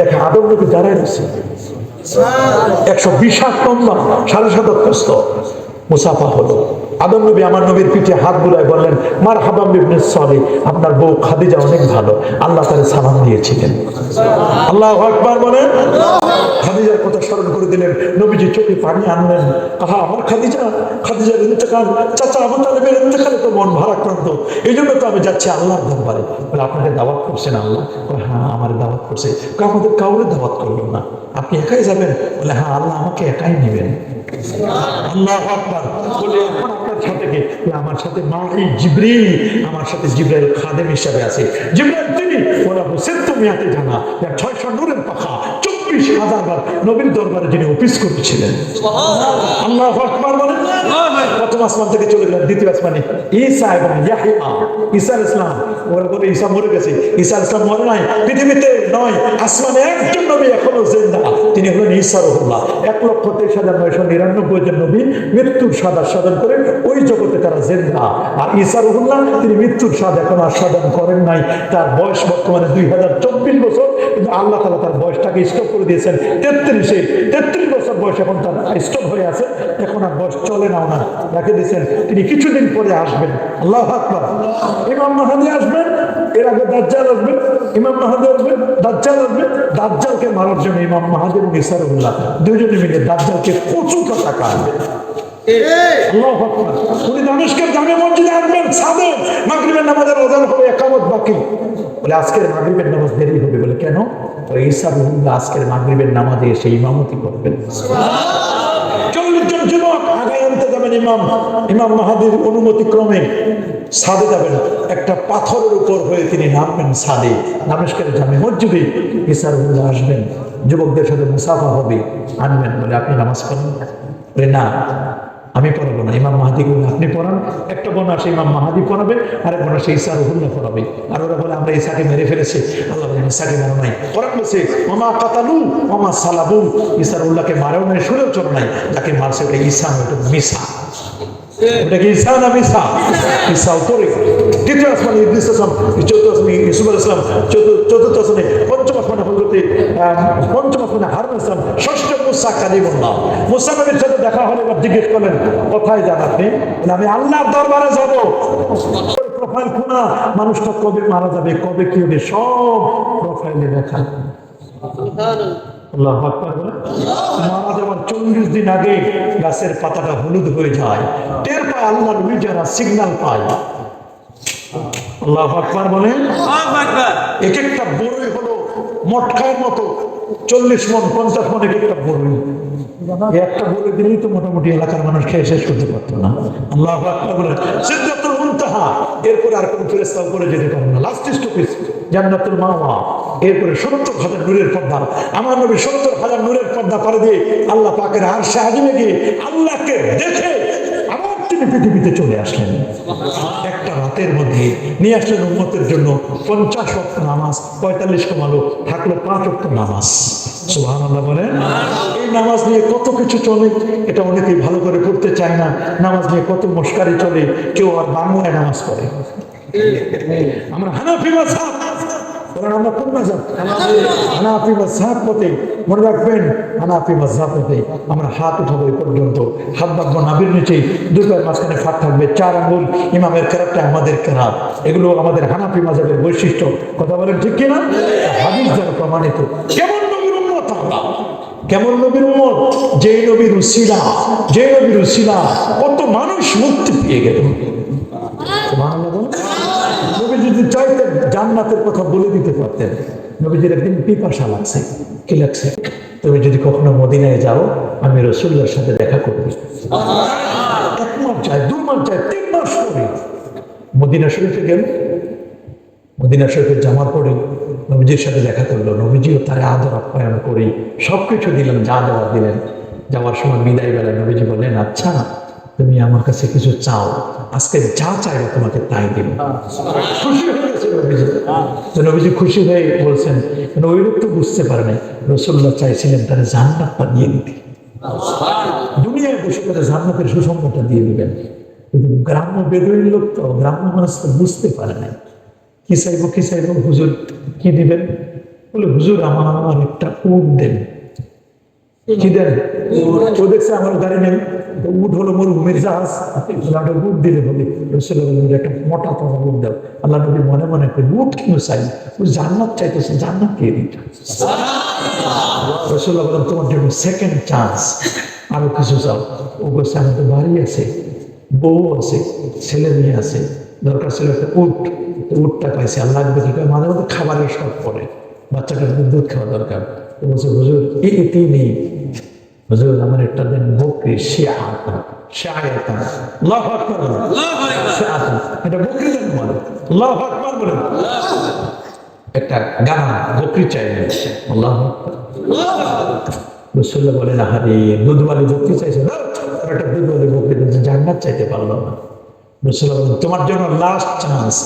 দেখে আদম নবী দাঁড়ায় রয়েছে একশো বিশ হাত লম্বা সাড়ে সাত মুসাফা হলো। আদম নবী, আমার নবীর পিঠে হাত বুলায় বললেন মার হাবাম ইবনে সলি, আপনার বউ খাদিজা অনেক ভালো, আল্লাহ তারে সালাম দিয়েছিলেন। আল্লাহ আকবার বলেন। খাদিজার কথা স্মরণ করে দিলেন, নবীজি চোখে পানি আনলেন। আহা, আমার খাদিজা, খাদিজার ইন্তকাল, চাচা আবু তালেবের ইন্তকালে তো মন ভারাক্রান্ত। এই জন্য তো আমি যাচ্ছি আল্লাহর দরবারে। বলে আপনাকে দাওয়াত করছেন আল্লাহ? হ্যাঁ আমার দাওয়াত করছে। আমাদের কাউরে দাওয়াত করল না। আপনি একাই যাবেন? বলে হ্যাঁ আল্লাহ আমাকে একাই নেবেন। আল্লাহ আকবার। বলে, এখন আপনার সাথে কে? আমার সাথে মা জিব্রিল, আমার সাথে জিব্রাইল খাদেম হিসাবে আছে। জিব্রাইল তিনি? ওরা হোসেন তুমি হাতে জানা। ছয়শো নূরের পাখা। চব্বিশ হাজার বার নবীর দরবারে যিনি অফিস করেছিলেন। আল্লাহ আকবার বলেন। প্রথম আসমান থেকে চলে গেলেন দ্বিতীয় আসমানে ঈসা এবং ঈসা ইসলাম ওরা বলে ঈসা মরে গেছে। ঈসা ইসলাম মরে নাই। পৃথিবীতে নয় আসমানে একজন নবী এখনও জিন্দা। তিনি হলেন ঈসা রহুল্লাহ। এক লক্ষ তেইশ হাজার নয়শো নিরানব্বই জন নবী মৃত্যুর স্বাদ আস্বাদন করে ওই জগতে তারা জিন্দা। আর ঈসা রহুল্লাহ তিনি মৃত্যুর স্বাদ এখন আস্বাদন করেন নাই। তার বয়স বর্তমানে দুই হাজার চব্বিশ বছর। কিন্তু আল্লাহ তালা তার বয়সটাকে স্টপ করে দিয়েছেন। তেত্রিশে তেত্রিশ বছর বয়স এখন তার স্টপ হয়ে আছে। এখন আর বয়স চলে না ওনার। রেখে দিয়েছেন। তিনি কিছুদিন পরে আসবেন। আল্লাহ আকবার। ইমাম মাহাদি আসবেন এর আগে দাজ্জাল আসবেন ইমাম মাহাদি আসবেন দাজ্জাল আসবেন। দাজ্জালকে মারার জন্য ইমাম মাহাদি এবং ইসারুল্লাহ দুজনে মিলে দাজ্জালকে প্রচুর টাকা কাটবে। উনি দামেস্কের জামে মসজিদে আসবেন সাদে মাগরিবের নামাজের আজান হবে একামত বাকি বলে, আজকের মাগরিবের নামাজ দেরি হবে। বলে, কেন? বলে, ঈসা রহুল্লাহ আজকের মাগরিবের নামাজে এসে ইমামতি করবেন। চল্লিশ জন যুবক, আগে আনতে যাবেন ইমাম। ইমাম মাহাদির অনুমতি ক্রমে সাদে যাবেন। একটা পাথরের উপর হয়ে তিনি নামবেন সাদে নামেশকের জামে মসজিদে ঈসা রহুল্লাহ আসবেন। যুবকদের সাথে মুসাফা হবে। আনবেন। বলে, আপনি নামাজ পড়েন? না। আমি পড়াবো না। ইমাম মাহাদি বলে আপনি পড়ান। একটা বোন আসে ইমাম মাহাদি পড়াবে আর এক বোন আসে ইসা রহুল্লাহ পড়াবে। আর ওরা বলে, আমরা ইসাকে মেরে ফেলেছি। আল্লাহ বলেন ইসাকে মারো নাই। ওরা বলছে মামা কাতালু মামা সালাবু। ইসার উল্লাহকে মারেও নাই সুরেও চোর নাই। যাকে মারছে ওটা ইসা ওটা মিসা। ওটা কি ইসা না মিসা? ইসা উত্তরে। তৃতীয় আসমানে ইবলিস আসলাম, চতুর্থ আসমানে ইসুফ আল ইসলাম চতুর্থ আসমানে পঞ্চম আসমানে হজরতে পঞ্চম আসমানে হারুন ইসলাম ষষ্ঠ মুসা কালিমুল্লাহ। মুসা নবীর সাথে দেখা হলে এবার জিজ্ঞেস করলেন কোথায় যান আপনি? আমি আল্লাহর দরবারে যাব। প্রোফাইল মানুষটা কবে মারা যাবে কবে কি হবে সব প্রোফাইলে লেখা আল্লাহ মারা যাওয়ার চল্লিশ দিন আগে গাছের পাতাটা হলুদ হয়ে যায় টের পায় আল্লাহর নবী যারা সিগন্যাল পায়। আল্লাহ আকবার বলেন এক একটা বড়ই হলো মটকার মতো চল্লিশ মন, পঞ্চাশ মন এক একটা বড়ই একটা বড়ই দিলেই তো মোটামুটি এলাকার মানুষ খেয়ে শেষ করতে পারতো না। আল্লাহ বলেন সিদ্ধাতুল মুনতাহা। এরপরে আর কোনো ফেরেস্তা যেতে না। লাস্ট স্টপেজ জান্নাতুল মাওয়া। এরপরে সত্তর হাজার নূরের পর্দা। আমার নবী সত্তর হাজার নূরের পর্দা পারে দিয়ে আল্লাহ পাকের আর সাহায্যে গিয়ে আল্লাহকে দেখে আবার পৃথিবীতে চলে আসলেন। একটা রাতের মধ্যে নিয়ে আসলেন উন্মতের জন্য পঞ্চাশ অক্ট নামাজ, পঁয়তাল্লিশ কমালো, থাকল পাঁচ অক্ট নামাজ। সুহান আল্লাহ এই নামাজ নিয়ে কত কিছু চলে, এটা অনেকেই ভালো করে পড়তে চায় না। নামাজ নিয়ে কত মস্কারি চলে, কেউ আর বাংলায় নামাজ পড়ে। আমরা হানাফি মাঝহাব বলেন আমরা কোন মাঝহাব হানাফি মনে রাখবেন, হানাফি আমরা হাত উঠাবো এই পর্যন্ত। হাত বাঁধবো নাবির নিচে। দুটোর মাঝখানে ফাঁক থাকবে, চার ইমামের আমাদের এগুলো আমাদের হানাফি মাঝহাবের বৈশিষ্ট্য। কথা বলেন ঠিক কিনা? হাদিস দ্বারা প্রমাণিত। কেমন নবীর উন্মত আমরা? কেমন নবীর উম্মত? যে নবীর উসিলা যে নবীর উসিলা, কত মানুষ মুক্তি পেয়ে গেল সুবহানাল্লাহ বলুন। নবী যদি চাইতেন জান্নাতের কথা বলে দিতে পারতেন। নবীজির একদিন পিপাসা লাগছে। কি লাগছে? তুমি যদি কখনো মদিনায় যাও, আমি রসুল্লার সাথে দেখা করব। এক মাস যায় দু মাস যায় তিন মাস পরে। মদিনা শরীফে গেল। মদিনা শরীফের জামার পরে নবীজির সাথে দেখা করল। নবীজিও তার আদর আপ্যায়ন করি সব কিছু দিলেন, যা দেওয়ার দিলেন। যাওয়ার সময় বিদায় বেলায় নবীজি বললেন আচ্ছা তুমি আমার কাছে কিছু চাও। আজকে যা চাইবে তোমাকে তাই দিব। খুশি নবীজি নবীজি খুশি হয়ে বলছেন ওই লোক তো বুঝতে পারে নাই। রসুল্লাহ চাইছিলেন তারা জান্নাতটা দিয়ে দিতে। দুনিয়ায় বসে করে জান্নাতের সুসংবাদটা দিয়ে দিবেন। কিন্তু গ্রাম্য বেদুইন লোক তো, গ্রাম্য মানুষ তো বুঝতে পারে নাই। কি চাইব কি চাইব, হুজুর কি দিবেন? বলে, হুজুর আমার একটা উট দেন। কি দেন ও দেখছে আমার গাড়ি নেই উট হলো মরুভূমির জাহাজ দিলে বলে রসুল্লাহ একটা মোটা তোমার উট দাও। আল্লাহ নবী মনে মনে করে কেন চাই? ও জান্নাত চাইতেছে, জান্নাত কে রসুল্লাহ বলেন, তোমার জন্য সেকেন্ড চান্স আরও কিছু চাও? ও বলছে, আমার তো বাড়ি আছে, বউ আছে, ছেলে মেয়ে আছে, দরকার ছিল একটা উট উটটা পাইছে লাগবে কি করে, মাঝে মধ্যে খাবারের শখ পড়ে, বাচ্চাটার দুধ খাওয়া দরকার। বলছে, হুজুর, এই হুজুর আমার একটা দেন বকরি শিয়াতা শিয়াতা আল্লাহু আকবার। বলেন। শিয়াতা এটা বকরি দেন বলে। আল্লাহু আকবার একটা গানা বকরি চাইলেন আল্লাহ বলেন আহারে দুধওয়ালি বকরি চাইছে। না একটা দুধওয়ালি বকরি জান্নাত চাইতে পারল না। রসুল্লাহ বলেন তোমার জন্য লাস্ট চান্স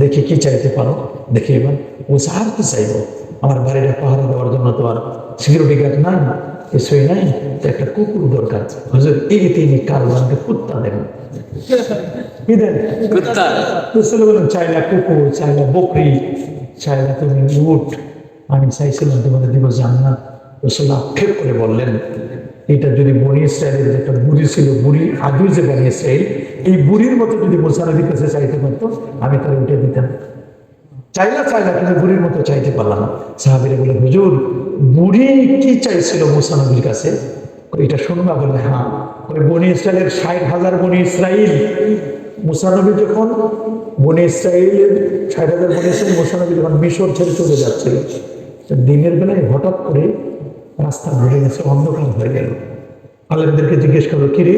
দেখি কি চাইতে পারো। দেখি এবার ও আর কি চাইব। আমার বাড়িটা পাহারা দেওয়ার জন্য তো আর সিকিউরিটি গার্ড নাই। কিছুই নাই একটা কুকুর দরকার হুজুর এই তিনি কারবানকে কুত্তা দেন কি দেন? কুত্তা। রসুল বলেন চাইলা কুকুর চাইলা বকরি চাইলা তুমি আমি চাইছিলাম তোমাদের দিব জান্নাত। রসুল আক্ষেপ করে বললেন এটা যদি বনি ইসরায়েলের একটা বুড়ি ছিল বুড়ি আদৌ যে বনি ইসরায়েল এই বুড়ির মতো যদি মোসানবীর কাছে চাইতে পারতো আমি তার উঠে দিতাম। চাইলা চাইলা কিন্তু বুড়ির মতো চাইতে পারলাম সাহাবিরে বলে হুজুর, বুড়ি কি চাইছিল মুসানবীর কাছে? এটা শুনবা? বলে হ্যাঁ। ওই বনি ইসরায়েলের ষাট হাজার বনি ইসরায়েল মুসানবী যখন বনি ইসরায়েলের ষাট হাজার বনি ইসরায়েল মুসানবী যখন মিশর ছেড়ে চলে যাচ্ছিল দিনের বেলায় হঠাৎ করে রাস্তা ভরে গেছে, অন্ধকার হয়ে গেল। আলেমদেরকে জিজ্ঞেস করল কিরে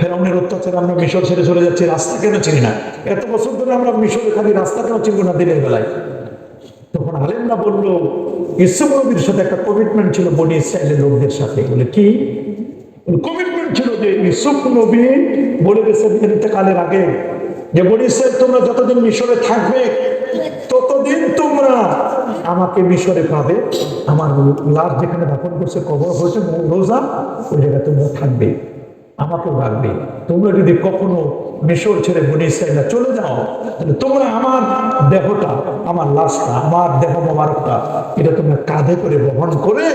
ফেরাউনের অত্যাচারে আমরা মিশর ছেড়ে চলে যাচ্ছি, রাস্তা কেন চিনি না? এত বছর ধরে আমরা মিশরে খালি রাস্তা কেন চিনব না দিনের বেলায়? তখন আলেমরা বলল ইসুফ নবীর সাথে একটা কমিটমেন্ট ছিল বনি ইসরায়েলের লোকদের সাথে। বলে, কি? কমিটমেন্ট ছিল যে ইসুফ নবী বলে গেছে কালের আগে যে, বনি ইসরায়েল, তোমরা যতদিন মিশরে থাকবে, ততদিন তোমরা আমাকে মিশরে পাবে। আমার লাশ যেখানে দাফন করছে, কবর হয়েছে, রোজা, ওই জায়গায় তোমরা থাকবে। আমাকেও রাখবে। তোমরা যদি কখনো মিশর ছেড়ে বনি ইসরায়েলরা চলে যাও, তাহলে তোমরা আমার দেহটা, আমার লাশটা, আমার দেহ মোবারকটা, এটা তোমরা কাঁধে করে বহন করে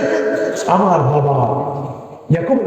আমার বাবা